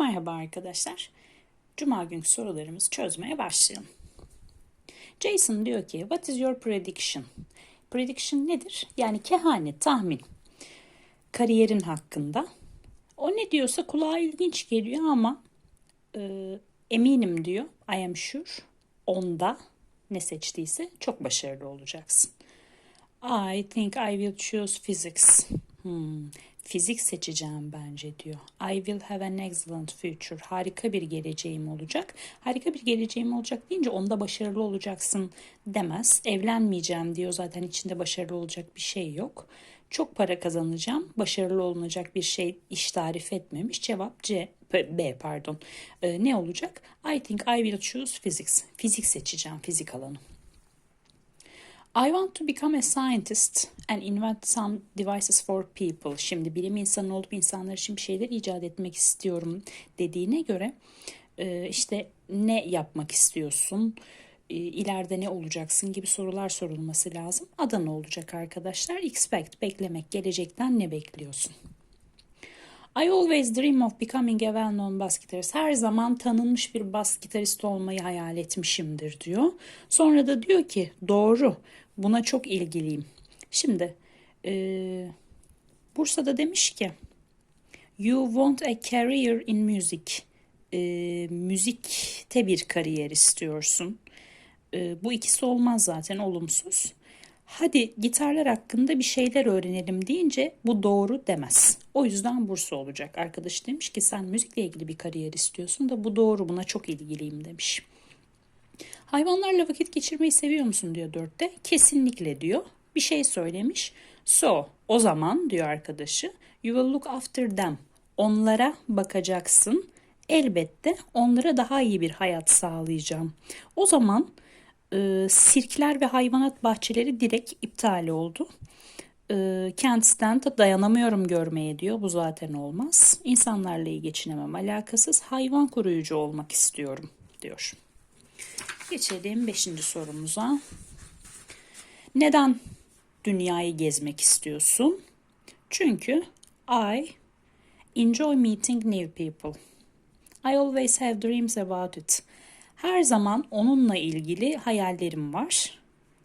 Merhaba arkadaşlar. Cuma günkü sorularımızı çözmeye başlayalım. Jason diyor ki, what is your prediction? Prediction nedir? Yani kehanet, tahmin. Kariyerin hakkında. O ne diyorsa kulağa ilginç geliyor ama e, eminim diyor. I am sure. Onda ne seçtiyse çok başarılı olacaksın. I think I will choose physics. Hmm, fizik seçeceğim bence diyor. I will have an excellent future. Harika bir geleceğim olacak. Harika bir geleceğim olacak deyince onda başarılı olacaksın demez. Evlenmeyeceğim diyor zaten içinde başarılı olacak bir şey yok. Çok para kazanacağım. Başarılı olunacak bir şey iş tarif etmemiş. Cevap C. B pardon. Ee, ne olacak? I think I will choose physics. Fizik seçeceğim. Fizik alanı. I want to become a scientist and invent some devices for people. Şimdi bilim insanı olup insanlar için bir şeyler icat etmek istiyorum dediğine göre e, işte ne yapmak istiyorsun, e, ileride ne olacaksın gibi sorular sorulması lazım. Adana olacak arkadaşlar. Expect, beklemek, gelecekten ne bekliyorsun? I always dream of becoming a well-known bass guitarist. Her zaman tanınmış bir bas gitarist olmayı hayal etmişimdir diyor. Sonra da diyor ki doğru buna çok ilgiliyim. Şimdi e, Bursa'da demiş ki You want a career in music. E, müzikte bir kariyer istiyorsun. E, bu ikisi olmaz zaten olumsuz. Hadi gitarlar hakkında bir şeyler öğrenelim deyince bu doğru demez. O yüzden Bursa olacak. Arkadaş demiş ki sen müzikle ilgili bir kariyer istiyorsun da bu doğru buna çok ilgiliyim demiş. Hayvanlarla vakit geçirmeyi seviyor musun diyor dörtte. Kesinlikle diyor. Bir şey söylemiş. So o zaman diyor arkadaşı you will look after them. Onlara bakacaksın. Elbette onlara daha iyi bir hayat sağlayacağım. O zaman e, sirkler ve hayvanat bahçeleri direkt iptal oldu. E, Kents'ten de dayanamıyorum görmeye diyor. Bu zaten olmaz. İnsanlarla iyi geçinemem alakasız. Hayvan koruyucu olmak istiyorum diyor. Geçelim beşinci sorumuza. Neden dünyayı gezmek istiyorsun? Çünkü I enjoy meeting new people. I always have dreams about it. Her zaman onunla ilgili hayallerim var.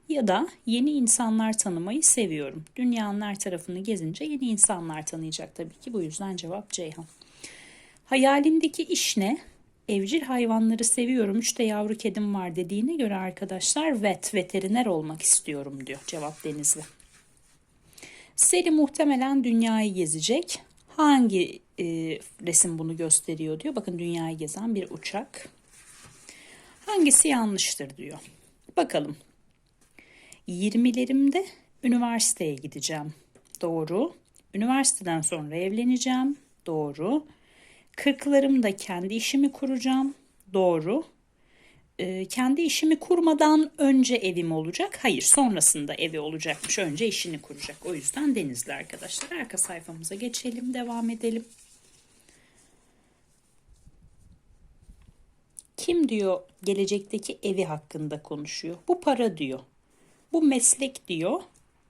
Ya da yeni insanlar tanımayı seviyorum. Dünyanın her tarafını gezince yeni insanlar tanıyacak tabii ki. Bu yüzden cevap Ceyhan. Hayalindeki iş ne? Evcil hayvanları seviyorum. Üç de yavru kedim var dediğine göre arkadaşlar vet, veteriner olmak istiyorum diyor. Cevap Denizli. Seri muhtemelen dünyayı gezecek. Hangi e, resim bunu gösteriyor diyor. Bakın dünyayı gezen bir uçak. Hangisi yanlıştır diyor. Bakalım. 20'lerimde üniversiteye gideceğim. Doğru. Üniversiteden sonra evleneceğim. Doğru. Kırklarımda kendi işimi kuracağım. Doğru. Ee, kendi işimi kurmadan önce evim olacak. Hayır sonrasında evi olacakmış. Önce işini kuracak. O yüzden denizli arkadaşlar. Arka sayfamıza geçelim. Devam edelim. Kim diyor gelecekteki evi hakkında konuşuyor. Bu para diyor. Bu meslek diyor.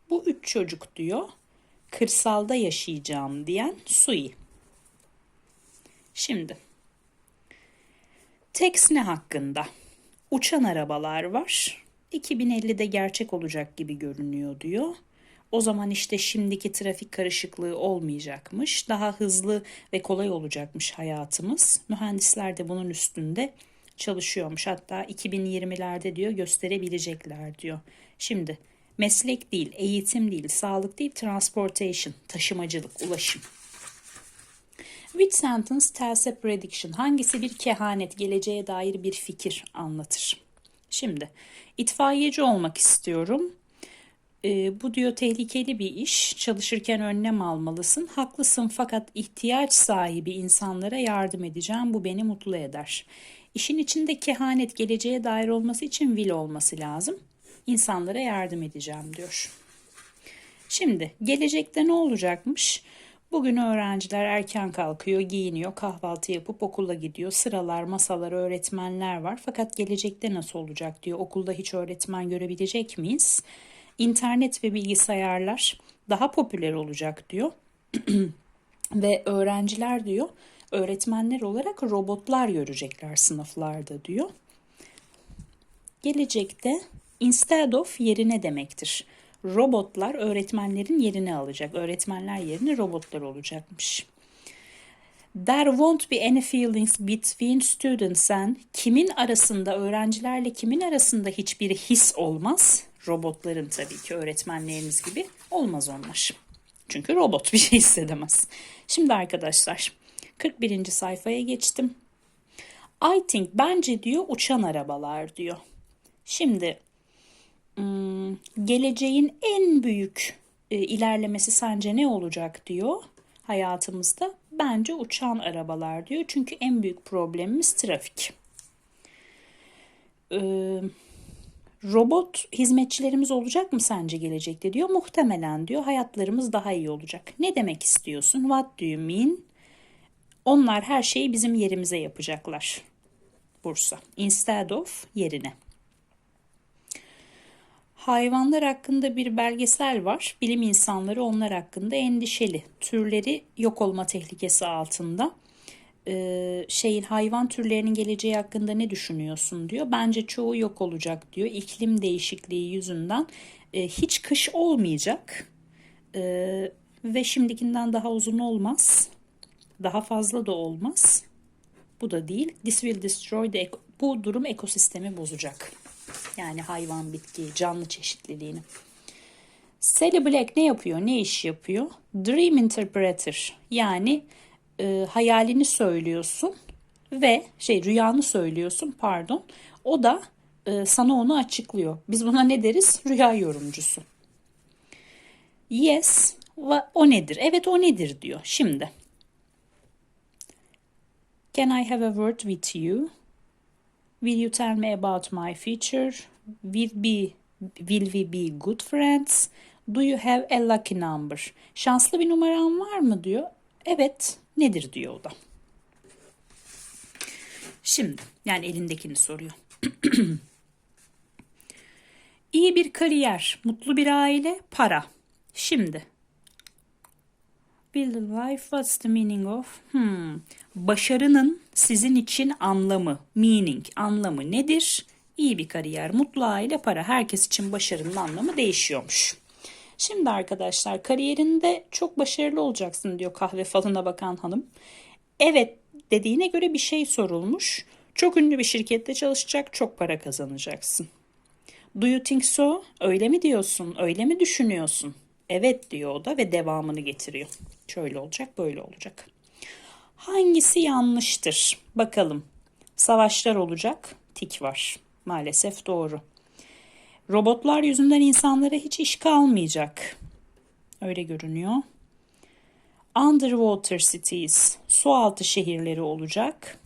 Bu üç çocuk diyor. Kırsalda yaşayacağım diyen Sui. Şimdi Tex ne hakkında? Uçan arabalar var. 2050'de gerçek olacak gibi görünüyor diyor. O zaman işte şimdiki trafik karışıklığı olmayacakmış. Daha hızlı ve kolay olacakmış hayatımız. Mühendisler de bunun üstünde çalışıyormuş. Hatta 2020'lerde diyor gösterebilecekler diyor. Şimdi meslek değil, eğitim değil, sağlık değil, transportation, taşımacılık, ulaşım. Which sentence tells a prediction? Hangisi bir kehanet, geleceğe dair bir fikir anlatır? Şimdi itfaiyeci olmak istiyorum. E, bu diyor tehlikeli bir iş. Çalışırken önlem almalısın. Haklısın fakat ihtiyaç sahibi insanlara yardım edeceğim. Bu beni mutlu eder. İşin içinde kehanet geleceğe dair olması için will olması lazım. İnsanlara yardım edeceğim diyor. Şimdi gelecekte ne olacakmış? Bugün öğrenciler erken kalkıyor, giyiniyor, kahvaltı yapıp okula gidiyor. Sıralar, masalar, öğretmenler var. Fakat gelecekte nasıl olacak diyor. Okulda hiç öğretmen görebilecek miyiz? İnternet ve bilgisayarlar daha popüler olacak diyor. ve öğrenciler diyor öğretmenler olarak robotlar görecekler sınıflarda diyor. Gelecekte instead of yerine demektir. Robotlar öğretmenlerin yerini alacak. Öğretmenler yerine robotlar olacakmış. There won't be any feelings between students and kimin arasında öğrencilerle kimin arasında hiçbir his olmaz. Robotların tabii ki öğretmenlerimiz gibi olmaz onlar. Çünkü robot bir şey hissedemez. Şimdi arkadaşlar 41. sayfaya geçtim. I think bence diyor uçan arabalar diyor. Şimdi geleceğin en büyük e, ilerlemesi sence ne olacak diyor hayatımızda? Bence uçan arabalar diyor. Çünkü en büyük problemimiz trafik. Ee, robot hizmetçilerimiz olacak mı sence gelecekte diyor. Muhtemelen diyor hayatlarımız daha iyi olacak. Ne demek istiyorsun? What do you mean? Onlar her şeyi bizim yerimize yapacaklar. Bursa. Instead of yerine. Hayvanlar hakkında bir belgesel var. Bilim insanları onlar hakkında endişeli. Türleri yok olma tehlikesi altında. Ee, şeyin hayvan türlerinin geleceği hakkında ne düşünüyorsun diyor. Bence çoğu yok olacak diyor. İklim değişikliği yüzünden e, hiç kış olmayacak. E, ve şimdikinden daha uzun olmaz. Daha fazla da olmaz. Bu da değil. This will destroy the bu durum ekosistemi bozacak. Yani hayvan, bitki, canlı çeşitliliğini. Sally Black ne yapıyor? Ne iş yapıyor? Dream Interpreter. Yani e, hayalini söylüyorsun ve şey rüyanı söylüyorsun pardon. O da e, sana onu açıklıyor. Biz buna ne deriz? Rüya yorumcusu. Yes. O nedir? Evet o nedir diyor. Şimdi. Can I have a word with you? Will you tell me about my future? Will be will we be good friends? Do you have a lucky number? Şanslı bir numaran var mı diyor. Evet. Nedir diyor o da. Şimdi yani elindekini soruyor. İyi bir kariyer, mutlu bir aile, para. Şimdi Build a life, what's the meaning of? Hmm. Başarının sizin için anlamı, meaning, anlamı nedir? İyi bir kariyer, mutlu aile, para. Herkes için başarının anlamı değişiyormuş. Şimdi arkadaşlar kariyerinde çok başarılı olacaksın diyor kahve falına bakan hanım. Evet dediğine göre bir şey sorulmuş. Çok ünlü bir şirkette çalışacak, çok para kazanacaksın. Do you think so? Öyle mi diyorsun? Öyle mi düşünüyorsun? Evet diyor o da ve devamını getiriyor. Şöyle olacak, böyle olacak. Hangisi yanlıştır? Bakalım. Savaşlar olacak. Tik var. Maalesef doğru. Robotlar yüzünden insanlara hiç iş kalmayacak. Öyle görünüyor. Underwater cities, sualtı şehirleri olacak.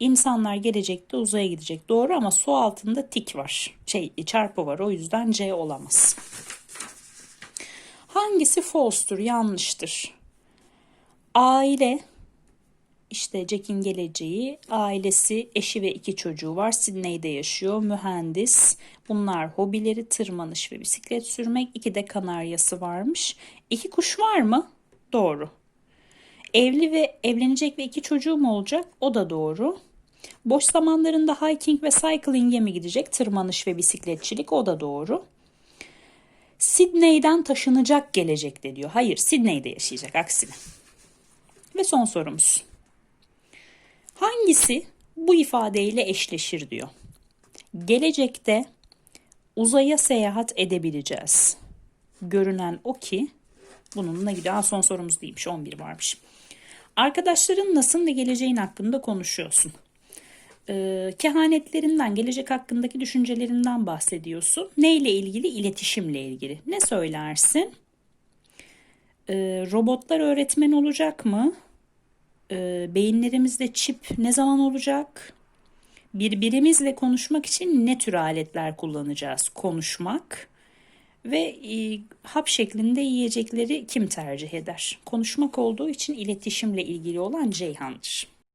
İnsanlar gelecekte uzaya gidecek. Doğru ama su altında tik var. Şey çarpı var. O yüzden C olamaz. Hangisi false'tur, yanlıştır? Aile işte Jack'in geleceği, ailesi, eşi ve iki çocuğu var. Sydney'de yaşıyor, mühendis. Bunlar hobileri tırmanış ve bisiklet sürmek. İki de kanaryası varmış. İki kuş var mı? Doğru. Evli ve evlenecek ve iki çocuğu mu olacak? O da doğru. Boş zamanlarında hiking ve cycling'e mi gidecek? Tırmanış ve bisikletçilik o da doğru. Sydney'den taşınacak gelecekte diyor. Hayır, Sydney'de yaşayacak aksine. Ve son sorumuz. Hangisi bu ifadeyle eşleşir diyor. Gelecekte uzaya seyahat edebileceğiz. Görünen o ki bununla gidiyor. Son sorumuz değilmiş 11 varmış. Arkadaşların nasıl ve geleceğin hakkında konuşuyorsun. Ee, kehanetlerinden, gelecek hakkındaki düşüncelerinden bahsediyorsun. Neyle ilgili? İletişimle ilgili. Ne söylersin? Ee, robotlar öğretmen olacak mı? e, beyinlerimizde çip ne zaman olacak? Birbirimizle konuşmak için ne tür aletler kullanacağız? Konuşmak ve e, hap şeklinde yiyecekleri kim tercih eder? Konuşmak olduğu için iletişimle ilgili olan Ceyhan'dır.